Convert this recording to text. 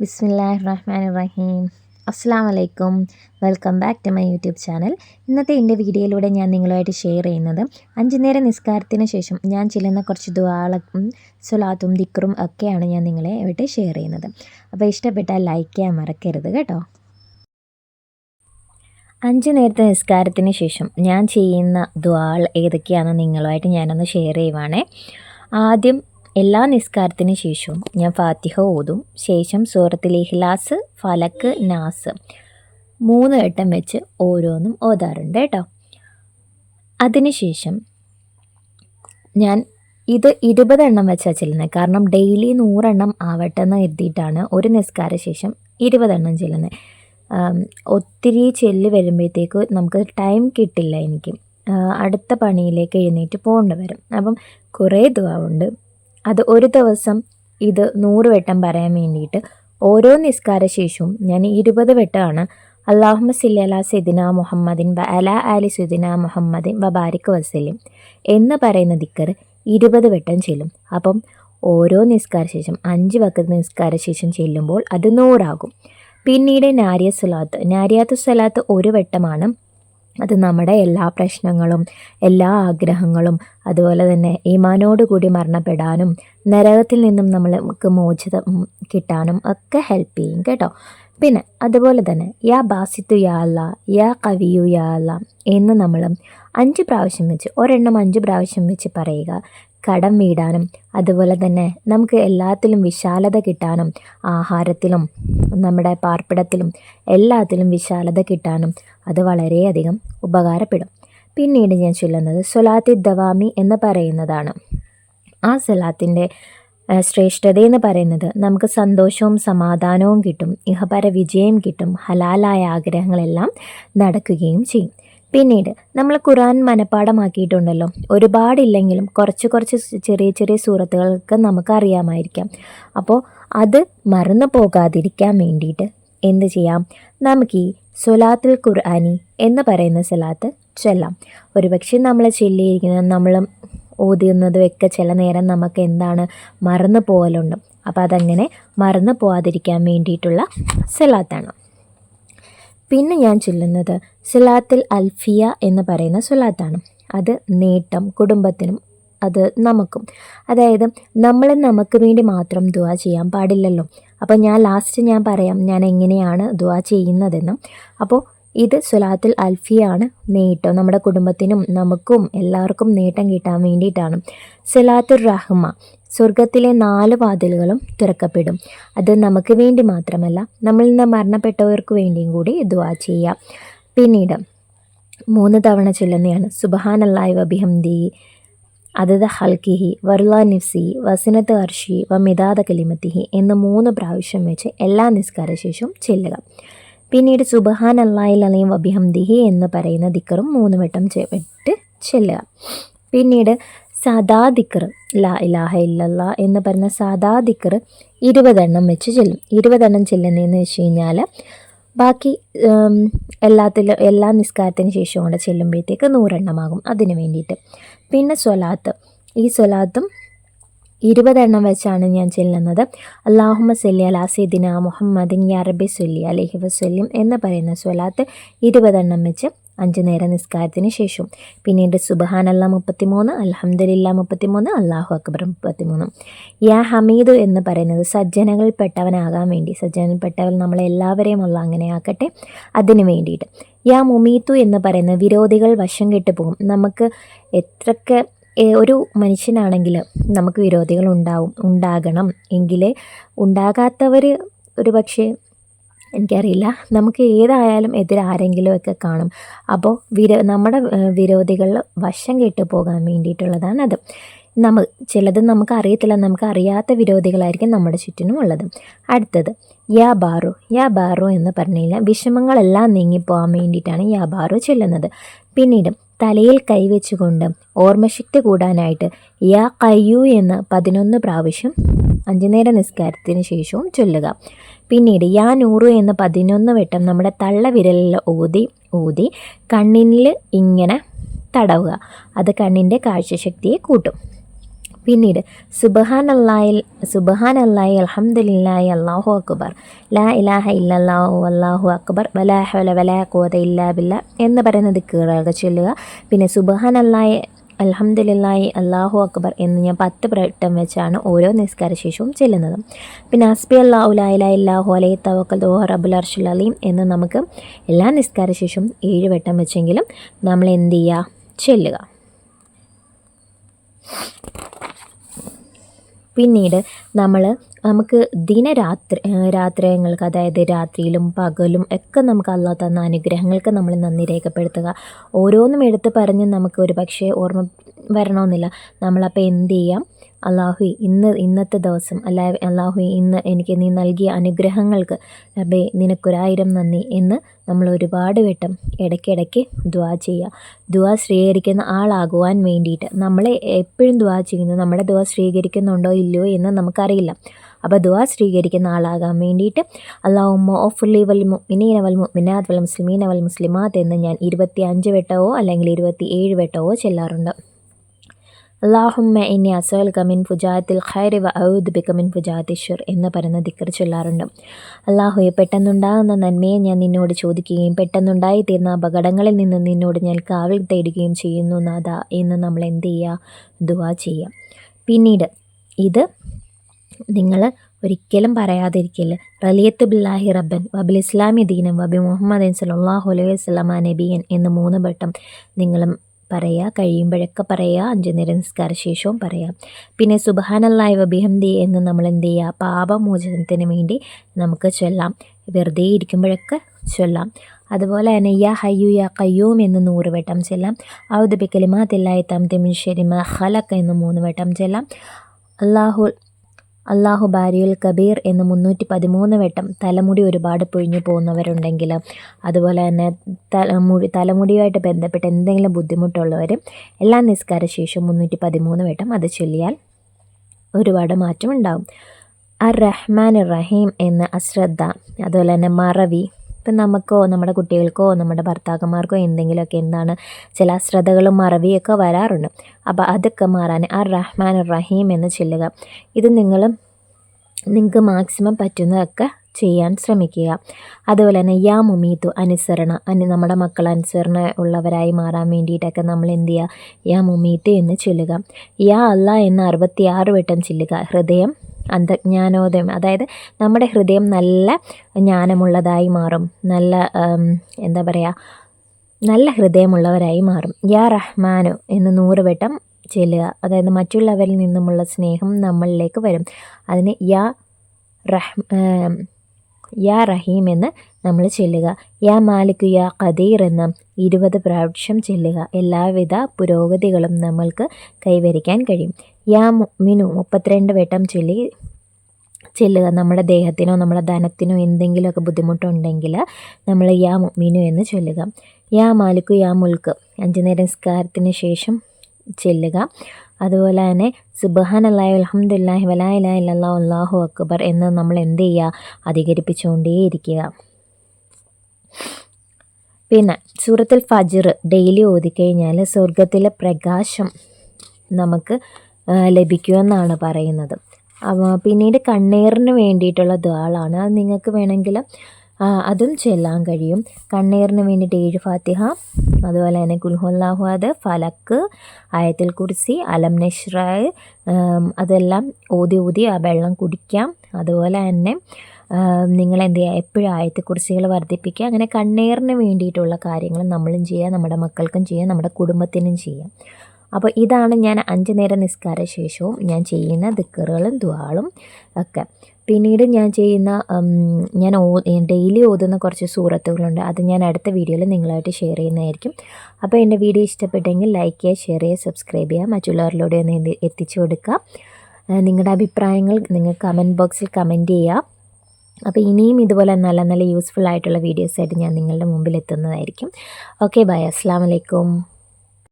ബിസ്മില്ലാഹി റഹ്മാൻ റഹീം അസ്സാം വലൈക്കും welcome back to my YouTube channel. ഇന്നത്തെ എന്റെ വീഡിയോയിലൂടെ ഞാൻ നിങ്ങളുമായിട്ട് ഷെയർ ചെയ്യുന്നത് അഞ്ചു നേരം നിസ്കാരത്തിന് ശേഷം ഞാൻ ചെല്ലുന്ന കുറച്ച് ദുവാളക്കും സ്വലാത്തും ദിക്കറും ഒക്കെയാണ് ഞാൻ നിങ്ങളെ ആയിട്ട് ഷെയർ ചെയ്യുന്നത്. അപ്പോൾ ഇഷ്ടപ്പെട്ടാൽ ലൈക്ക് ചെയ്യാൻ മറക്കരുത് കേട്ടോ. അഞ്ച് നേരത്തെ നിസ്കാരത്തിന് ശേഷം ഞാൻ ചെയ്യുന്ന ദ്വാൾ ഏതൊക്കെയാണെന്ന് നിങ്ങളുമായിട്ട് ഞാനൊന്ന് ഷെയർ ചെയ്യുവാണേ. ആദ്യം എല്ലാ നിസ്കാരത്തിന് ശേഷവും ഞാൻ ഫാത്തിഹ ഓതും. ശേഷം സൂറത്തിൽ ഇഹ്ലാസ് ഫലക്ക് നാസ് മൂന്ന് വട്ടം വെച്ച് ഓരോന്നും ഓതാറുണ്ട് കേട്ടോ. അതിനുശേഷം ഞാൻ ഇത് ഇരുപതെണ്ണം വെച്ചാൽ ചെല്ലുന്നത്. കാരണം ഡെയിലി നൂറെണ്ണം ആവട്ടെ എന്ന് എഴുതിയിട്ടാണ് ഒരു നിസ്കാര ശേഷം ഇരുപതെണ്ണം ചെല്ലുന്നത്. ഒത്തിരി ചെല്ല് വരുമ്പോഴത്തേക്ക് നമുക്ക് ടൈം കിട്ടില്ല എനിക്ക്. അടുത്ത പണിയിലേക്ക് എഴുന്നേറ്റ് പോകേണ്ടി വരും. അപ്പം കുറേ ദുവാവുണ്ട് അത് ഒരു ദിവസം ഇത് നൂറ് വട്ടം പറയാൻ വേണ്ടിയിട്ട് ഓരോ നിസ്കാര ശേഷവും ഞാൻ ഇരുപത് വട്ടമാണ് അള്ളാഹുമ സില്ലി അല സിദിന മുഹമ്മദിൻ വ അല അലി സുദിന മുഹമ്മദിൻ വ ബാരിക് വസലിം എന്ന് പറയുന്ന ദിക്കർ ഇരുപത് വട്ടം ചെല്ലും. അപ്പം ഓരോ നിസ്കാര ശേഷം അഞ്ച് വക്കത്ത് നിസ്കാര ശേഷം ചെല്ലുമ്പോൾ അത് നൂറാകും. പിന്നീട് നാരിയ സ്വലാത്ത് നാരിയാത്ത് സ്വലാത്ത് ഒരു വട്ടമാണ് അത് നമ്മുടെ എല്ലാ പ്രശ്നങ്ങളും എല്ലാ ആഗ്രഹങ്ങളും അതുപോലെ തന്നെ ഈമാനോടുകൂടി മരണപ്പെടാനും നരകത്തിൽ നിന്നും നമ്മൾക്ക് മോചിതം കിട്ടാനും ഒക്കെ ഹെൽപ്പ് ചെയ്യും കേട്ടോ. പിന്നെ അതുപോലെ തന്നെ യാ ബാസിത്തു യാ അല്ല യാ കവിയു യാ അല്ല എന്ന് നമ്മൾ അഞ്ച് പ്രാവശ്യം വെച്ച് ഒരെണ്ണം അഞ്ച് പ്രാവശ്യം വെച്ച് പറയുക. കടം വീടാനും അതുപോലെ തന്നെ നമുക്ക് എല്ലാത്തിലും വിശാലത കിട്ടാനും ആഹാരത്തിലും നമ്മുടെ പാർപ്പിടത്തിലും എല്ലാത്തിലും വിശാലത കിട്ടാനും അത് വളരെയധികം ഉപകാരപ്പെടും. പിന്നീട് ഞാൻ ചൊല്ലുന്നത് സൊലാത്തി ദവാമി എന്ന് പറയുന്നതാണ്. ആ സലാത്തിന്റെ ശ്രേഷ്ഠത എന്ന് പറയുന്നത് നമുക്ക് സന്തോഷവും സമാധാനവും കിട്ടും ഇഹപര വിജയം കിട്ടും ഹലാലായ ആഗ്രഹങ്ങളെല്ലാം നടക്കുകയും ചെയ്യും. പിന്നീട് നമ്മൾ ഖുറാൻ മനഃപ്പാടമാക്കിയിട്ടുണ്ടല്ലോ ഒരുപാടില്ലെങ്കിലും കുറച്ച് കുറച്ച് ചെറിയ ചെറിയ സൂറത്തുകൾക്ക് നമുക്ക് അറിയാമായിരിക്കാം അപ്പോൾ അത് മറന്നു പോകാതിരിക്കാൻ വേണ്ടിയിട്ട് എന്ത് ചെയ്യാം? നമുക്ക് ഈ സൊലാത്തുൽ ഖുർആാനി എന്ന് പറയുന്ന സലാത്ത് ചെല്ലാം. ഒരുപക്ഷെ നമ്മൾ ചൊല്ലിയിരിക്കുന്നത് നമ്മൾ ഓതുന്നതുമൊക്കെ ചില നേരം നമുക്ക് എന്താണ് മറന്നു പോകലുണ്ട് അപ്പോൾ അതങ്ങനെ മറന്നു പോകാതിരിക്കാൻ വേണ്ടിയിട്ടുള്ള സലാത്താണ്. പിന്നെ ഞാൻ ചൊല്ലുന്നത് സലാത്തിൽ അൽഫിയ എന്ന് പറയുന്ന സലാത്താണ്. അത് നേട്ടം കുടുംബത്തിനും അത് നമുക്കും. അതായത് നമ്മൾ നമുക്ക് വേണ്ടി മാത്രം ദുവാ ചെയ്യാൻ പാടില്ലല്ലോ. അപ്പോൾ ഞാൻ ലാസ്റ്റ് ഞാൻ പറയാം ഞാൻ എങ്ങനെയാണ് ദുവാ ചെയ്യുന്നതെന്നും. അപ്പോൾ ഇത് സുലാത്തുൽ അൽഫിയാണ് നേട്ടം നമ്മുടെ കുടുംബത്തിനും നമുക്കും എല്ലാവർക്കും നേട്ടം കിട്ടാൻ വേണ്ടിയിട്ടാണ്. സുലാത്തുർ റഹ്മ സ്വർഗത്തിലെ നാല് വാതിലുകളും തുറക്കപ്പെടും. അത് നമുക്ക് വേണ്ടി മാത്രമല്ല നമ്മളിൽ നിന്ന് മരണപ്പെട്ടവർക്ക് വേണ്ടിയും കൂടി ദുവാ ചെയ്യാം. പിന്നീട് മൂന്ന് തവണ ചൊല്ലുന്നതാണ് സുബഹാനല്ലായ് വബിഹംദി അതത് ഹൽക്കിഹി വർല നിഫ്സി വസിനത്ത് അർഷി വ മിതാദ കലിമത്തിഹി എന്ന് മൂന്ന് പ്രാവശ്യം വെച്ച് എല്ലാ നിസ്കാര ശേഷവും ചെല്ലുക. പിന്നീട് സുബഹാൻ അള്ളാഹിൽ അലയും വബിഹംദിഹി എന്ന് പറയുന്ന ദിക്കറും മൂന്ന് വട്ടം വിട്ട് ചെല്ലുക. പിന്നീട് സദാ ദിക്കർ ലാ ഇലാഹ ഇല്ലല്ല എന്ന് പറഞ്ഞ സാദാ ദിക്കർ ഇരുപതെണ്ണം വെച്ച് ചെല്ലും. ഇരുപതെണ്ണം ചെല്ലുന്നതെന്ന് വെച്ച് കഴിഞ്ഞാൽ ബാക്കി എല്ലാത്തിലും എല്ലാ നിസ്കാരത്തിന് ശേഷം കൂടെ ചെല്ലുമ്പോഴത്തേക്ക് നൂറെണ്ണമാകും അതിന് വേണ്ടിയിട്ട്. പിന്നെ സ്വലാത്ത്. ഈ സ്വലാത്തും ഇരുപതെണ്ണം വെച്ചാണ് ഞാൻ ചെല്ലുന്നത്. അള്ളാഹുമ സല്ലി അലാ സീദിന മുഹമ്മദിൻ യാറബി സുല്ലി അലഹി വസ്ല്ലിം എന്ന് പറയുന്ന സ്വലാത്ത് ഇരുപതെണ്ണം വെച്ച് അഞ്ച് നേര നിസ്കാരത്തിന് ശേഷം. പിന്നീട് സുബഹാൻ അല്ല മുപ്പത്തിമൂന്ന് അലഹമ്മദില്ല മുപ്പത്തിമൂന്ന് അള്ളാഹു അക്ബർ മുപ്പത്തിമൂന്ന്. യാ ഹമീദ് എന്ന് പറയുന്നത് സജ്ജനങ്ങളിൽപ്പെട്ടവനാകാൻ വേണ്ടി സജ്ജനങ്ങളിൽപ്പെട്ടവൻ നമ്മളെല്ലാവരെയും ഉള്ള അങ്ങനെ ആക്കട്ടെ. അതിന് വേണ്ടിയിട്ട്. യാ മുമീത്തു എന്ന് പറയുന്ന വിരോധികൾ വശം കെട്ട് പോകും നമുക്ക് എത്രയൊക്കെ ഒരു മനുഷ്യനാണെങ്കിൽ നമുക്ക് വിരോധികൾ ഉണ്ടാവും ഉണ്ടാകണം. എങ്കിലേ ഉണ്ടാകാത്തവർ ഒരു പക്ഷേ എനിക്കറിയില്ല. നമുക്ക് ഏതായാലും എതിരാരെങ്കിലും ഒക്കെ കാണും. അപ്പോൾ വിരോ നമ്മുടെ വിരോധികൾ വശം കെട്ടു പോകാൻ വേണ്ടിയിട്ടുള്ളതാണ് അത്. നമ്മ ചിലത് നമുക്ക് അറിയത്തില്ല നമുക്ക് അറിയാത്ത വിരോധികളായിരിക്കും നമ്മുടെ ചുറ്റിനും ഉള്ളത്. അടുത്തത് യാ ബാറു യാ ബാറു എന്ന് പറഞ്ഞു കഴിഞ്ഞാൽ വിഷമങ്ങളെല്ലാം നീങ്ങിപ്പോകാൻ വേണ്ടിയിട്ടാണ് യാ ബാറു ചെല്ലുന്നത്. പിന്നീട് തലയിൽ കൈവച്ചുകൊണ്ട് ഓർമ്മശക്തി കൂടാനായിട്ട് യാ കയ്യു എന്ന് പതിനൊന്ന് പ്രാവശ്യം അഞ്ചു നേര നിസ്കാരത്തിന് ശേഷവും ചൊല്ലുക. പിന്നീട് യാ നൂറു എന്ന് പതിനൊന്ന് വട്ടം നമ്മുടെ തള്ള വിരലിൽ ഊതി ഊതി കണ്ണിൽ ഇങ്ങനെ തടവുക. അത് കണ്ണിന്റെ കാഴ്ചശക്തിയെ കൂട്ടും. പിന്നീട് സുബഹാൻ അല്ലായിൽ സുബഹാൻ അലഹമുല്ലായി അള്ളാഹു അക്ബർ ലാ ഇലാഹ ഇല്ലാഹു അള്ളാഹു അക്ബർ വലാഹല വലാ കോത ഇല്ലാ ബില്ല എന്ന് പറയുന്ന ദിക്കുകളൊക്കെ ചൊല്ലുക. പിന്നെ സുബഹാൻ അല്ലായി അലഹമ്മദില്ലായി അള്ളാഹു അക്ബർ എന്ന് ഞാൻ പത്ത് വട്ടം വെച്ചാണ് ഓരോ നിസ്കാര ശേഷവും ചെല്ലുന്നത്. പിന്നെ അസ്ബി അള്ളാഹു ലായില ഇല്ലാഹു അലൈ തവക്കൽ ദോഹ റബുൽ അർഷുൽ അലീം എന്ന് നമുക്ക് എല്ലാ നിസ്കാര ശേഷവും ഏഴ് വട്ടം വെച്ചെങ്കിലും നമ്മൾ എന്ത് ചെയ്യുക? ചെല്ലുക. പിന്നീട് നമ്മൾ നമുക്ക് ദിനരാത്രി രാത്രിയങ്ങൾക്ക് അതായത് രാത്രിയിലും പകലും ഒക്കെ നമുക്ക് അള്ളാഹ് തന്ന അനുഗ്രഹങ്ങൾക്ക് നമ്മൾ നന്ദി രേഖപ്പെടുത്തുക. ഓരോന്നും എടുത്ത് പറഞ്ഞ് നമുക്ക് ഒരു പക്ഷേ ഓർമ്മ വരണമെന്നില്ല. നമ്മളപ്പോൾ എന്ത് ചെയ്യാം അള്ളാഹു ഇന്ന് ഇന്നത്തെ ദിവസം അല്ല അള്ളാഹു ഇന്ന് എനിക്ക് നീ നൽകിയ അനുഗ്രഹങ്ങൾക്ക് അബേ നിനക്കൊരായിരം നന്ദി എന്ന് നമ്മൾ ഒരുപാട് വട്ടം ഇടയ്ക്കിടയ്ക്ക് ദ്വാ ചെയ്യുക ദ്വാ സ്വീകരിക്കുന്ന ആളാകുവാൻ വേണ്ടിയിട്ട് നമ്മൾ എപ്പോഴും ദ്വാ ചെയ്യുന്നു. നമ്മുടെ ദ്വാ സ്വീകരിക്കുന്നുണ്ടോ ഇല്ലയോ എന്ന് നമുക്കറിയില്ല. അപ്പോൾ ദ്വാ സ്വീകരിക്കുന്ന ആളാകാൻ വേണ്ടിയിട്ട് അള്ളാഹുമ്മ ഓഫുല്ലി വൽ മുഅ്മിനീന വൽ മുഅ്മിനാത്ത് വൽ മുസ്ലിമീന വൽ മുസ്ലിമാത്ത് എന്ന് ഞാൻ ഇരുപത്തി അഞ്ച് വട്ടമോ അല്ലെങ്കിൽ ഇരുപത്തി ഏഴ് വട്ടമോ ചെല്ലാറുണ്ട്. അള്ളാഹുമ്മ എന്നെ അസോൽ കമിൻ ഫുജാത്തിൽ ഖൈർ വ ഔദ് ബി കമിൻ ഫുജാത്തിഷുർ എന്ന് പറയുന്ന ദിക്കർ ചൊല്ലാറുണ്ട്. അള്ളാഹുയെ പെട്ടെന്നുണ്ടാകുന്ന നന്മയെ ഞാൻ നിന്നോട് ചോദിക്കുകയും പെട്ടെന്നുണ്ടായി തീർന്ന അപകടങ്ങളിൽ നിന്ന് നിന്നോട് ഞാൻ കാവൽ തേടുകയും ചെയ്യുന്നു നാഥ എന്ന് നമ്മൾ എന്ത് ചെയ്യുക? ദുവാ ചെയ്യുക. പിന്നീട് ഇത് നിങ്ങൾ ഒരിക്കലും പറയാതിരിക്കില്ല റലിയത്ത് ബില്ലാഹി റബ്ബൻ വബിൽ ഇസ്ലാമി ദീനം വബി മുഹമ്മദ് സലാഹു അലൈഹി വസ്ലാമ നബിയൻ എന്ന് മൂന്ന് വട്ടം നിങ്ങളും പറയുക കഴിയുമ്പോഴൊക്കെ പറയുക അഞ്ചു നേര നിസ്കാര ശേഷവും പറയാം. പിന്നെ സുബഹാനല്ലായ വബിഹംദി എന്ന് നമ്മൾ എന്ത് ചെയ്യുക പാപമോചനത്തിന് വേണ്ടി നമുക്ക് ചൊല്ലാം. വെറുതെ ഇരിക്കുമ്പോഴൊക്കെ ചൊല്ലാം. അതുപോലെ തന്നെ യാ ഹയ്യു യാ കയ്യൂം എന്ന് നൂറ് വട്ടം ചെല്ലാം. ഔദബിക്കലിമാ തില്ലായി തം തെമിൻ ഷെരിമ ഹലക്ക എന്ന് മൂന്ന് വട്ടം ചെല്ലാം. അള്ളാഹു അള്ളാഹു ബാരിയുൽ കബീർ എന്ന് മുന്നൂറ്റി പതിമൂന്ന് വട്ടം തലമുടി ഒരുപാട് പൊഴിഞ്ഞു പോകുന്നവരുണ്ടെങ്കിൽ അതുപോലെ തന്നെ തലമുടി തലമുടിയുമായിട്ട് ബന്ധപ്പെട്ട് എന്തെങ്കിലും ബുദ്ധിമുട്ടുള്ളവർ എല്ലാ നിസ്കാര ശേഷം മുന്നൂറ്റി പതിമൂന്ന് വട്ടം അത് ചൊല്ലിയാൽ ഒരുപാട് മാറ്റം ഉണ്ടാകും അർ റഹ്മാൻ റഹീം എന്ന അശ്രദ്ധ അതുപോലെ തന്നെ മറവി ഇപ്പം നമുക്കോ നമ്മുടെ കുട്ടികൾക്കോ നമ്മുടെ ഭർത്താക്കന്മാർക്കോ എന്തെങ്കിലുമൊക്കെ എന്താണ് ചില അശ്രദ്ധകളും മറവിയൊക്കെ വരാറുണ്ട്. അപ്പോൾ അതൊക്കെ മാറാൻ ആ റഹ്മാൻ റഹീം എന്ന് ചൊല്ലുക. ഇത് നിങ്ങൾ നിങ്ങൾക്ക് മാക്സിമം പറ്റുന്നതൊക്കെ ചെയ്യാൻ ശ്രമിക്കുക. അതുപോലെ തന്നെ യാ മുമീത്തു അനുസരണ അനു നമ്മുടെ മക്കൾ അനുസരണ ഉള്ളവരായി മാറാൻ വേണ്ടിയിട്ടൊക്കെ നമ്മൾ എന്ത് ചെയ്യുക? യാ മുമീത്തു എന്ന് ചൊല്ലുക. യാ അല്ല എന്ന് അറുപത്തി ആറ് വട്ടം ചൊല്ലുക. ഹൃദയം അന്ധജ്ഞാനോദയം. അതായത് നമ്മുടെ ഹൃദയം നല്ല ജ്ഞാനമുള്ളതായി മാറും. നല്ല എന്താ പറയുക നല്ല ഹൃദയമുള്ളവരായി മാറും. യാ റഹ്മാനു എന്ന് നൂറ് വട്ടം ചെല്ലുക. അതായത് മറ്റുള്ളവരിൽ നിന്നുമുള്ള സ്നേഹം നമ്മളിലേക്ക് വരും. അതിന് യാ റഹ് യാ റഹീം എന്ന് നമ്മൾ ചെല്ലുക. യാ മാലിക് യാ ഖദീർ എന്ന് ഇരുപത് പ്രാവശ്യം ചെല്ലുക. എല്ലാവിധ പുരോഗതികളും നമ്മൾക്ക് കൈവരിക്കാൻ കഴിയും. യാ മിനു മുപ്പത്തിരണ്ട് വട്ടം ചൊല്ലി ചെല്ലുക. നമ്മുടെ ദേഹത്തിനോ നമ്മുടെ ധനത്തിനോ എന്തെങ്കിലുമൊക്കെ ബുദ്ധിമുട്ടുണ്ടെങ്കിൽ നമ്മൾ യാ മിനു എന്ന് ചൊല്ലുക. യാ മാലിക്കു യാ മുൽക്ക് അഞ്ചു നേരം നിസ്കാരത്തിന് ശേഷം ചെല്ലുക. അതുപോലെ തന്നെ സുബഹാൻ അല്ലാഹി അലഹമുല്ലാഹി വലാ ഇലാ ഇല്ലാ അള്ളാഹു അക്ബർ എന്ന് നമ്മൾ എന്ത് ചെയ്യുക? അധികരിപ്പിച്ചുകൊണ്ടേയിരിക്കുക. പിന്നെ സൂറത്തിൽ ഫജർ ഡെയിലി ഓതിക്കഴിഞ്ഞാൽ സ്വർഗത്തിലെ പ്രകാശം നമുക്ക് ലഭിക്കുമെന്നാണ് പറയുന്നത്. പിന്നീട് കണ്ണീറിന് വേണ്ടിയിട്ടുള്ള ദ്വാളാണ് അത് നിങ്ങൾക്ക് വേണമെങ്കിൽ അതും ചെല്ലാൻ കഴിയും. കണ്ണീറിന് വേണ്ടിയിട്ട് ഏഴ് ഫാത്തിഹ അതുപോലെ തന്നെ കുൽഹുല്ലാഹുഅദ് ഫലക്ക് ആയത്തിൽ കുറിസി അലം നഷ്റായ് അതെല്ലാം ഊതി ഊതി ആ വെള്ളം കുടിക്കാം. അതുപോലെ തന്നെ നിങ്ങൾ എന്ത് ചെയ്യുക എപ്പോഴും ആയത്തെക്കുറിച്ചുകൾ വർദ്ധിപ്പിക്കുക. അങ്ങനെ കണ്ണീറിന് വേണ്ടിയിട്ടുള്ള കാര്യങ്ങൾ നമ്മളും ചെയ്യുക നമ്മുടെ മക്കൾക്കും ചെയ്യാം നമ്മുടെ കുടുംബത്തിനും ചെയ്യാം. അപ്പോൾ ഇതാണ് ഞാൻ അഞ്ച് നേരം നിസ്കാര ശേഷവും ഞാൻ ചെയ്യുന്ന ദിക്കറുകളും ദ്വാളും ഒക്കെ. പിന്നീട് ഞാൻ ചെയ്യുന്ന ഞാൻ ഡെയിലി ഓതുന്ന കുറച്ച് സൂറത്തുകളുണ്ട്. അത് ഞാൻ അടുത്ത വീഡിയോയിൽ നിങ്ങളായിട്ട് ഷെയർ ചെയ്യുന്നതായിരിക്കും. അപ്പോൾ എന്റെ വീഡിയോ ഇഷ്ടപ്പെട്ടെങ്കിൽ ലൈക്ക് ചെയ്യുക ഷെയർ ചെയ്യുക സബ്സ്ക്രൈബ് ചെയ്യുക മറ്റുള്ളവരിലൂടെ ഒന്ന് എത്തിച്ചു കൊടുക്കുക. നിങ്ങളുടെ അഭിപ്രായങ്ങൾ നിങ്ങൾ കമന്റ് ബോക്സിൽ കമന്റ് ചെയ്യുക. അപ്പോൾ ഇനിയും ഇതുപോലെ നല്ല നല്ല യൂസ്ഫുൾ ആയിട്ടുള്ള വീഡിയോസായിട്ട് ഞാൻ നിങ്ങളുടെ മുമ്പിൽ എത്തുന്നതായിരിക്കും. Okay bye. അസ്സാം വലൈക്കും